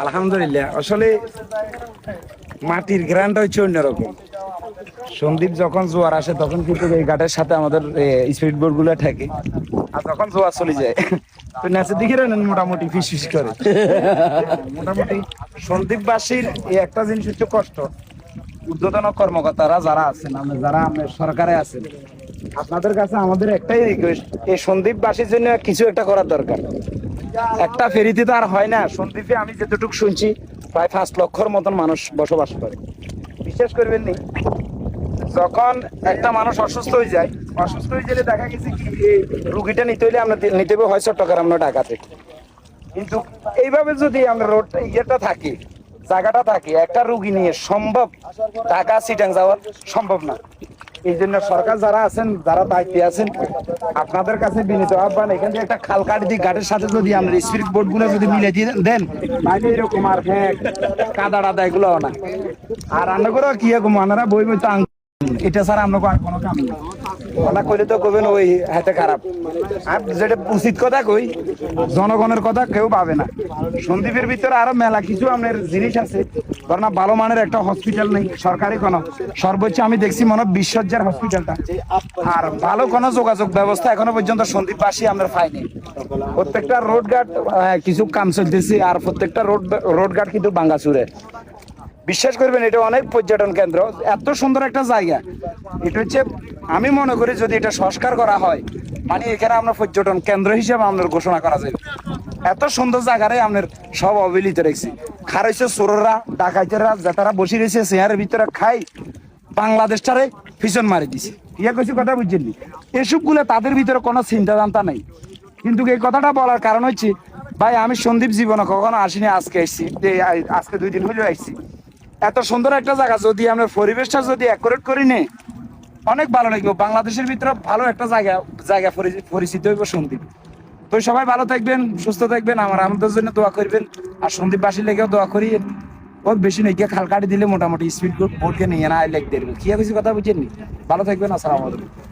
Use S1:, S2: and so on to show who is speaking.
S1: আলহামদুলিল্লাহ। আসলে মাটির গ্রানটা হচ্ছে অন্যরকম। সন্দীপ যখন জোয়ার আসে, তখন কিন্তু এই ঘাটের সাথে আমাদের স্পিড বোর্ডগুলো থাকে। আর যখন জোয়ার চলে যায়, তো মোটামুটি ফিস ফিস করে। মোটামুটি সন্দীপবাসীর এই একটা জিনিস হচ্ছে কষ্ট। ঊর্ধ্বতন কর্মকর্তারা যারা আছেন যারা সরকারে আছেন, আপনাদের কাছে আমাদের একটাই রিকোয়েস্ট এই সন্দীপবাসীর জন্য কিছু একটা করার দরকার। একটা ফেরিতে তো আর হয় না। সন্দীপে আমি যতটুকু শুনছি, প্রায় পাঁচ লক্ষর মতন মানুষ বসবাস করে। বিশ্বাস করবেন নি, যখন একটা মানুষ অসুস্থ হয়ে যায়, অসুস্থ হয়ে গেলে দেখা গেছে কি রুগীটা নিতে হইলে আমরা নিতে হবে হয় চট্টগ্রাম না থেকে। কিন্তু এইভাবে যদি আমরা রোড ইয়েটা থাকে, জায়গাটা থাকে, একটা রুগী নিয়ে সম্ভব ঢাকা, সিটাং যাওয়া সম্ভব না। এই জন্য সরকার যারা আছেন, যারা দায়িত্বে আছেন, আপনাদের কাছে বিনীত আহ্বান, এখান থেকে একটা খাল কাটি দিয়ে ঘাটের সাথে যদি আমরা স্পিড বোর্ডগুলো যদি মিলে দিয়ে দেন এরকম আর হ্যাঁ কাদা টাদা এগুলো না। আর রান্না করে কি এরকম? আনারা বই বই তো এটা ছাড়া আমরা কোনো কাম নেই। কথা কইলে তো কবেন ওই হাতে খারাপ। আর যেটা উচিত কথা কই, জনগণের কথা কেউ পাবে না। সন্দীপের ভিতরে আরও মেলা কিছু আপনার জিনিস আছে। ধরেন ভালো মানের একটা হসপিটাল নেই, সরকারি কোনো। সর্বোচ্চ আমি দেখছি মনে বিশ্বজ্জার হসপিটালটা আর ভালো কোনো যোগাযোগ ব্যবস্থা এখনও পর্যন্ত সন্দীপবাসী আমরা পাইনি। প্রত্যেকটা রোড গার্ড কিছু কাম চলতেছে, আর প্রত্যেকটা রোড রোড গার্ড কিন্তু বাঙ্গাচুরে বিশ্বাস করবেন, এটা অনেক পর্যটন কেন্দ্র। এত সুন্দর একটা জায়গা। এটা হচ্ছে, আমি মনে করি যদি এটা সংস্কার করা হয় মানে এখানে আমরা পর্যটন কেন্দ্র হিসেবে আমাদের ঘোষণা করা যাবে। এত সুন্দর জায়গারে আমাদের সব অবহেলিত রেখেছি খারাইছে চোররা, ডাকাইতেরা, যাতারা বসে রয়েছে চেয়ারের ভিতরে খাই, বাংলাদেশটারে পিছন মারি দিছে। ইয়া কিছু কথা বুঝছেন এসবগুলো তাদের ভিতরে কোনো চিন্তা জানতা নেই। কিন্তু এই কথাটা বলার কারণ হচ্ছে, ভাই, আমি সন্দীপ জীবনে কখনো আসিনি, আজকে এসেছি আজকে দুই দিন হলেও আসছি এত সুন্দর একটা জায়গা, যদি আমরা পরিবেশটা যদি অ্যাকুরেট করি নে, অনেক ভালো লাগবে। বাংলাদেশের ভিতরে ভালো একটা জায়গা জায়গা পরিচিত হইব সন্দীপ। তো সবাই ভালো থাকবেন, সুস্থ থাকবেন, আমার আমাদের জন্য দোয়া করবেন। আর সন্দীপ সন্দীপবাসীর লেগেও দোয়া করি, ওর বেশি নেই, গিয়ে খাল কাটি দিলে মোটামুটি স্পিড বোর্ডকে নিয়ে না লেগ দেবে কি কিছু কথা বুঝেননি? ভালো থাকবেন, আসসালামু আলাইকুম।